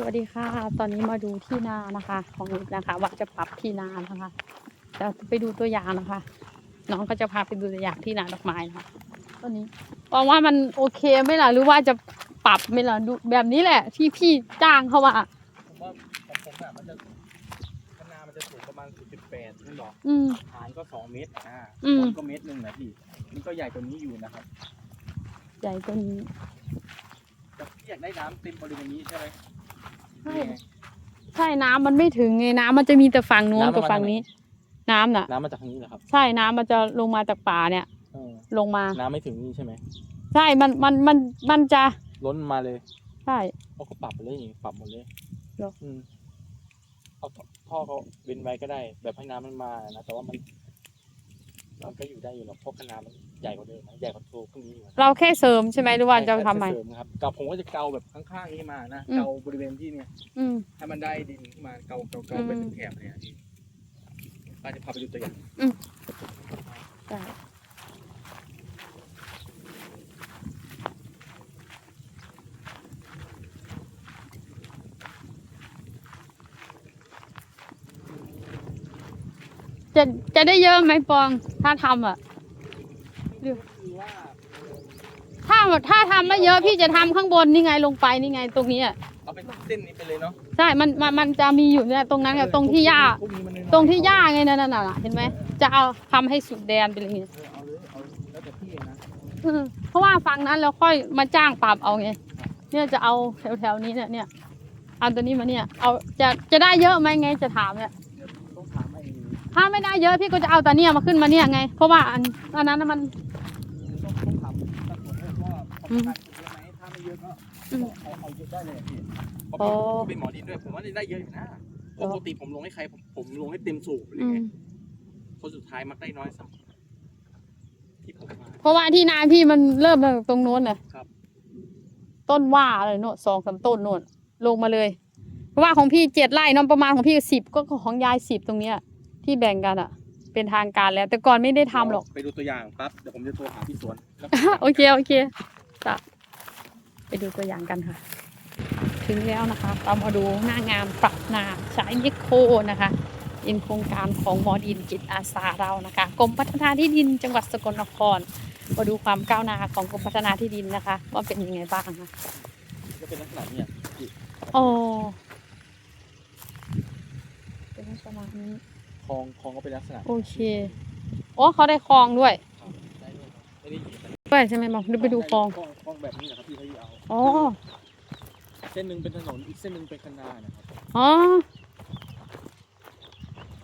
สวัสดีค่ะ ตอนนี้มาดูที่นานะคะ ของนิดนะคะ ว่าจะปรับที่นานะคะเดี๋ยวไปดูตัวอย่างนะคะ น้องก็จะพาไปดูตัวอย่างที่นาดอกไม้นะคะตอนนี้มองว่ามันโอเคไหมล่ะหรือว่าจะปรับไหมล่ะดูแบบนี้แหละ ที่พี่จ้างเขาว่าผมว่าของผมอะมันจะขนามันจะสูงประมาณ0.8นี่หรออืม ฐานก็ 2 เมตรอ่าอืม ต้นก็เมตรหนึ่งนะพี่นี่ก็ใหญ่กว่านี้อยู่นะครับใหญ่ตัวนี้แต่พี่อยากได้น้ำเต็มบริเวณนี้ใช่ไหม ใช่นี่ไงใช่น้ำมันไม่ถึงไงน้ำมันจะมีแต่ฝั่งโน้นน้ำมันกับฝั่งนี้ น้ำน่ะ น้ำมาจากทางนี้เหรอครับใช่น้ำมันจะลงมาจากป่าเนี่ย เออลงมา น้ำไม่ถึงนี่ใช่ไหมใช่มันมันมันมันจะล้นมาเลยใช่ เขาก็ปรับไปเลยอย่างงี้ปรับหมดเลยเหรออื มเอาท่อเขาเว้นไว้ก็ได้ แบบให้น้ำมันมานะแต่ว่ามัน มันก็อยู่ได้อยู่หรอกเพราะขนาดมันใหญ่กว่าเดิมนะใหญ่กว่าตัวพวกนี้อยู่นะเราแค่เสริมใช่ไหมหรือว่าจะทำใหม่ เสริมครับกับผมก็จะเกาแบบข้างๆนี้มานะอืม เกาบริเวณที่เนี่ยอืม ให้มันได้ดินขึ้นมาเกาเกาเกาอืมเป็นแถบเนี่ยพี่ป้าจะพาไปดูตัวอย่างใช่ จะจะได้เยอะไหมปอง ถ้าทำอะคือว่าถ้าถ้าทำไม่เยอะพี่จะทำข้างบนนี่ไงลงไปนี่ไงตรงนี้อะ เอาเป็นเส้นนี้ไปเลยเนาะใช่ มันมันมันจะมีอยู่เนี่ยตรงนั้นกับตรงที่หญ้าพวกนี้มันน้อยๆตรงที่หญ้าไงนั่นน่ะเห็นไหม จะเอาทำให้สุดแดนไปเลยไงเออเอาเลยเอาแล้วแต่พี่นะเออเพราะว่าฝั่งนั้นเราค่อยมาจ้างปรับเอาไง เนี่ยจะเอาแถวแถวๆนี้เนี่ยเนี่ยเอาตัวนี้มาเนี่ย เอาจะจะได้เยอะไหมไงจะถามเนี่ย เดี๋ยวต้องถามไอ้ ถ้าไม่ได้เยอะพี่ก็จะเอาแต่เนี่ยมาขึ้นมาเนี่ยไง เพราะว่าอันอันนั้นน่ะมัน ต้องต้องถามตำรวจด้วยว่าประกันเยอะไหมถ้าไม่เยอะก็อืม เอาเอาเยอะได้เลยอะพี่เพราะอ๋อผมเป็นหมอดินด้วยผมว่าได้เยอะอยู่นะเพราะปกติผมลงให้ใครผมผมลงให้เต็มสูบเลยอืไงมคนสุดท้ายมักได้น้อยสักที่ผมมา เพราะว่าที่นาพี่มันเริ่มจากตรงโน้นน่ะครับ ต้นว่าเลยโน่นสองสามต้นโน่นลงมาเลย เพราะว่าของพี่เจ็ดไร่เน้องประมาณของพี่สิบก็ของยายสิบตรงเนี้ย ที่แบ่งกันอะเป็นทางการแล้ว แต่ก่อนไม่ได้ทำหรอก ไปดูตัวอย่างปั๊บเดี๋ยวผมจะโทรหาพี่สวนแล้วโอเคโอเคจะไปดูตัวอย่างกันค่ะ ถึงแล้วนะคะเรามาดูหน้างานปรับนาใช้นิโคนะคะเป็นโครงการของหมอดินจิตอาสาเรานะคะกรมพัฒนาที่ดินจังหวัดสกลนคร มาดูความก้าวหน้าของกรมพัฒนาที่ดินนะคะ ว่าเป็นยังไงบ้างนะก็เป็นลักษณะเนี่ยพี่โอ้เป็นลักษณะนี้ คลองคลองก็เป็นลักษณะโอเค โอ้เขาได้คลองด้วยครับได้ด้วยครับไม่ได้ยินแต่ด้วยใช่ไหมบอกเดี๋ยวไปดูคลองคลอง คลองแบบนี้แหละครับพี่เขาเอาอ๋อ เส้นหนึ่งเป็นถนนอีกเส้นหนึ่งเป็นคันนานะครับอ๋อ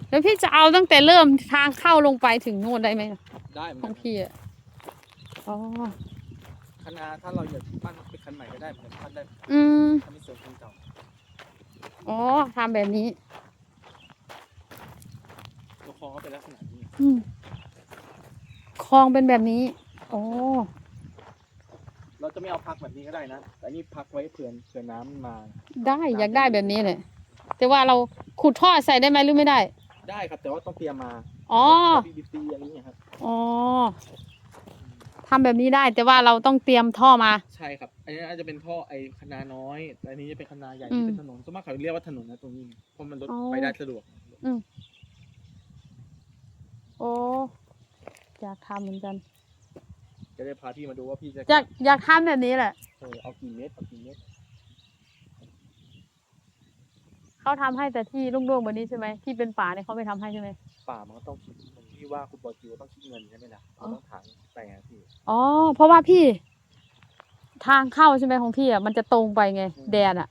แล้วพี่จะเอาตั้งแต่เริ่มทางเข้าลงไปถึงโน่นได้ไหมได้เหมือนขกัอนงพี่อะ อ๋อ คันนาถ้าเราอยากปั้นเป็นคันใหม่ก็ได้เหมือนกันปั้นได้อืมถ้าไม่เสริมคันเก่าอ๋อทำแบบนี้ ตัวคลองก็เป็นลักษณะนี้อืมคลองเป็นแบบนี้อ๋อเราจะไม่เอาพักแบบนี้ก็ได้นะแต่นี่พักไว้เผื่อเผื่อน้ำมันมา ได้อยากได้แบบนี้เลยแต่ว่าเราขุดท่อใส่ได้ไหมหรือไม่ได้ ได้ครับแต่ว่าต้องเตรียมมาอ๋อ บีบีซีอะไรอย่างเงี้ยครับอ๋อทำแบบนี้ได้แต่ว่าเราต้องเตรียมท่อมา ใช่ครับ อันนี้อาจจะเป็นท่อไอ้คณาน้อยแต่อันนี้จะเป็นคณาใหญ่อืมที่เป็นถนนส่วนมากเขาเรียกว่าถนนนะตรงนี้เพราะมันรถอ๋อ ไปได้สะดวก โอ้ อยากทำเหมือนกัน จะได้พาพี่มาดูว่าพี่จะอยากอยากทำแบบนี้แหละ เออเอากี่เมตรเอากี่เมตรเขาทำให้แต่ที่รุ่งๆแบบนี้ใช่ไหมที่เป็นป่าเนี่ยเขาไม่ทำให้ใช่ไหม ป่ามันก็ต้องคิดเหมือนที่ว่าคุณบอยคิวต้องคิดเงินใช่ไหมล่ะอ๋เราอต้องถางแต่งอะพี่ อ๋อ เพราะว่าพี่ ทางเข้าใช่ไหมของพี่อะมันจะตรงไปไงแดนอะ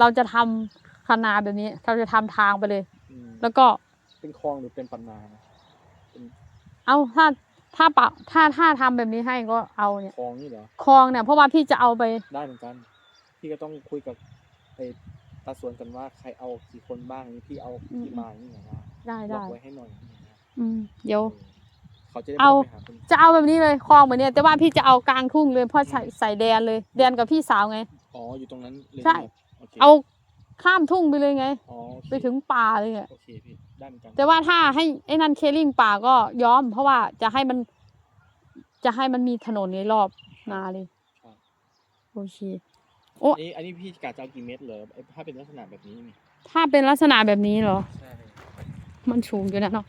เราจะทำคนาแบบนี้ เราจะทำทางไปเลย อืมแล้วก็เป็นคลองหรือเป็นปันนานะเอาถ้าถ้าปะถ้าถ้าทำแบบนี้ให้ก็เอาเนี่ยคลองนี่เหรอคลองเนี่ยเพราะว่าพี่จะเอาไป ได้เหมือนกัน พี่ก็ต้องคุยกับไอ้ตาสวนกันว่าใครเอากี่คนบ้างนี่พี่เอาอืมกี่มาอย่างนี้นะได้ล็อได้กไว้ให้หน่อยอย่างนี้นะอืมเดี๋ยวเออเขาจะได้เอาไม่ต้องไปหาคนจะเอาแบบนี้เลยคลองแบบเนี้ยแต่ว่าพี่จะเอากลางทุ่งเลยเพราะใส่ใส่แดนเลย แดนกับพี่สาวไง อ๋ออยู่ตรงนั้นเลยใช่ไหมโอเคเอา ข้ามทุ่งไปเลยไง อ๋อโอเคไปถึงป่าเลยอะโอเคพี่ได้เหมือนกันแต่ว่าถ้าให้ไอ้นันเคลิ่งป่าก็ยอม เพราะว่าจะให้มัน จะให้มันมีถนนในรอบนาเลยครับโอเคโอ้อันนี้อันนี้พี่กะจะเอากี่เม็ดเหรอไอ้ถ้าเป็นลักษณะแบบนี้นี่ถ้าเป็นลักษณะแบบนี้เหรอ ใช่มันสูงอยู่นะเนาะ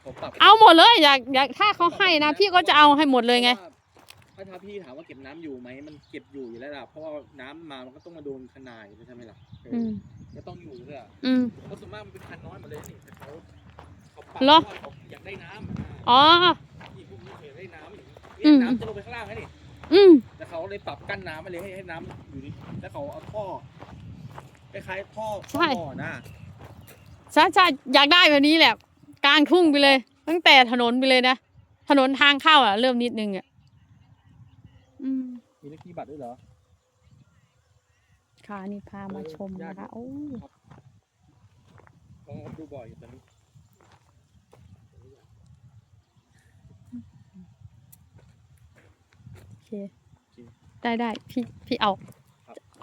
เขาปรับเอาหมดเลย อยากอยากถ้าเขาให้นะ พี่ก็จะเอาให้หมดเลยไง พราะว่า ถ้าถ้าพี่ถามว่าเก็บน้ำอยู่ไหมมันเก็บอยู่อยู่แล้วล่ะเพราะว่าน้ำมามันก็ต้องมาโดนขนาดอยู่แล้วใช่ไหมล่ะเอออืมก็ต้องอยู่เลยอะอืม เพราะส่วนมากมันเป็นคันน้อยหมดเลยนี่แต่เขาเขาปรับเหรอพาะว่าเขาอยากได้น้ำอ๋อนี่พวกนี้เคยได้น้ำนี่อืม น้ำจะลงไปข้างล่างแล้วนี่อืม แต่เขาเลยปรับกั้นน้ำมาเลยให้ให้น้ำอยู่นี่แล้วเขาเอาท่อคล้ายๆท่อใช่ ท่อนะใช่ใช่อยากได้แบบนี้แหละ กลางทุ่งไปเลย ตั้งแต่ถนนไปเลยนะ ถนนทางเข้าอะ เริ่มนิดนึงอะ อืมมีเลขที่บัตรด้วยเหรอ ค่ะนี่พามาชมนะคะ โอ้ลองดูบ่อยอยู่ตอนนี้โอเค ได้ได้พี่พี่เอา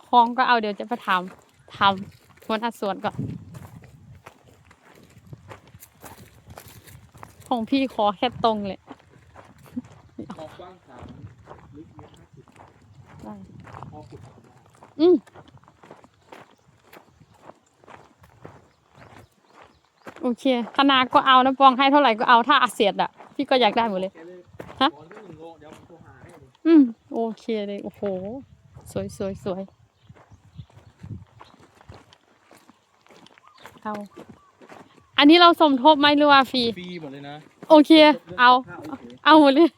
คลองก็เอาเดี๋ยวจะไปทำทำหัวหน้าสวนก่อน ของพี่ขอแค่ตรงเลยคอกว้างสาม ลึกเมตรห้าสิบได้คอขุดออกมาอืมโอเคขนาดก็เอานะปองให้เท่าไหร่ก็เอาถ้าอาเสียดอะ พี่ก็อยากได้หมดเลยแกเลยฮะขอเรื่องหนึ่งโลเดี๋ยวผมโทรหาให้เลยอืมโอเคเลย โอ้โห สวยสวยสวยเอาอันนี้เราสมทบไหมหรือว่าฟรี ฟรีหมดเลยนะ โอเค เอารื่องกับข้วฉยเอาหมดเลย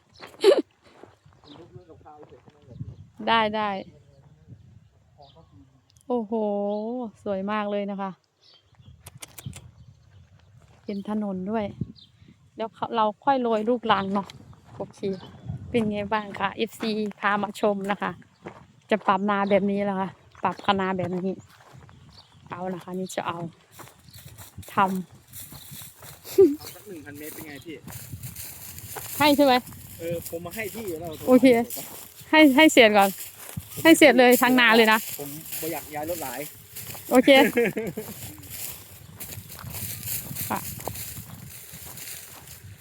ได้ได้ของก็ฟรีโอ้โห สวยมากเลยนะคะ เป็นถนนด้วย แล้วเขาเราค่อยโรยลูกลังเนาะโอเค เป็นไงบ้างคะ FC พามาชมนะคะ จะปรับนาแบบนี้แล้วค่ะ ปรับคณะแบบนี้ เอานะคะ นี่จะเอาทำเอาสักหนึ่งพันเมตรเป็นไงพี่ ให้ใช่ไหมเออ ผมมาให้ที่แล้วราโทรโอเค ให้ให้เสียดก่อน ให้เสียดเลยทั้งนาเลยนะ ผมไม่อยากย้ายรถหลาย โอเคค่ะ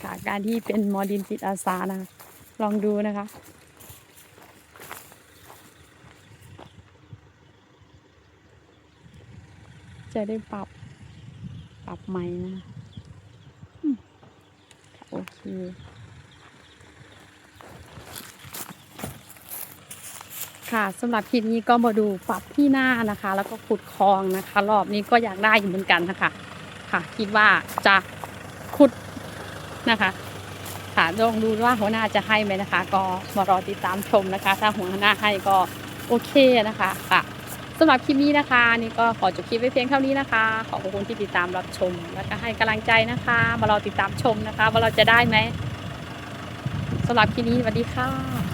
ค่ะการที่เป็นหมอดินจิตอาสานะคะลองดูนะคะจะได้ปรับ ปรับใหม่นะอืมค่ะโอเค ค่ะสำหรับคลิปนี้ก็มาดูปรับที่หน้านะคะ แล้วก็ขุดคลองนะคะ รอบนี้ก็อยากได้อยู่เหมือนกันนะคะ ค่ะ คิดว่าจะขุดนะคะ ค่ะลองดูว่าหัวหน้าจะให้ไหมนะคะ ก็มารอติดตามชมนะคะ ถ้าหัวหน้าให้ก็โอเคนะคะค่ะสำหรับคลิปนี้นะคะ นี่ก็ขอจบคลิปไว้เพียงเท่านี้นะคะ ขอบคุณที่ติดตามรับชม แล้วก็ให้กำลังใจนะคะ มารอติดตามชมนะคะ ว่าเราจะได้ไหมสำหรับคลิปนี้สวัสดีค่ะ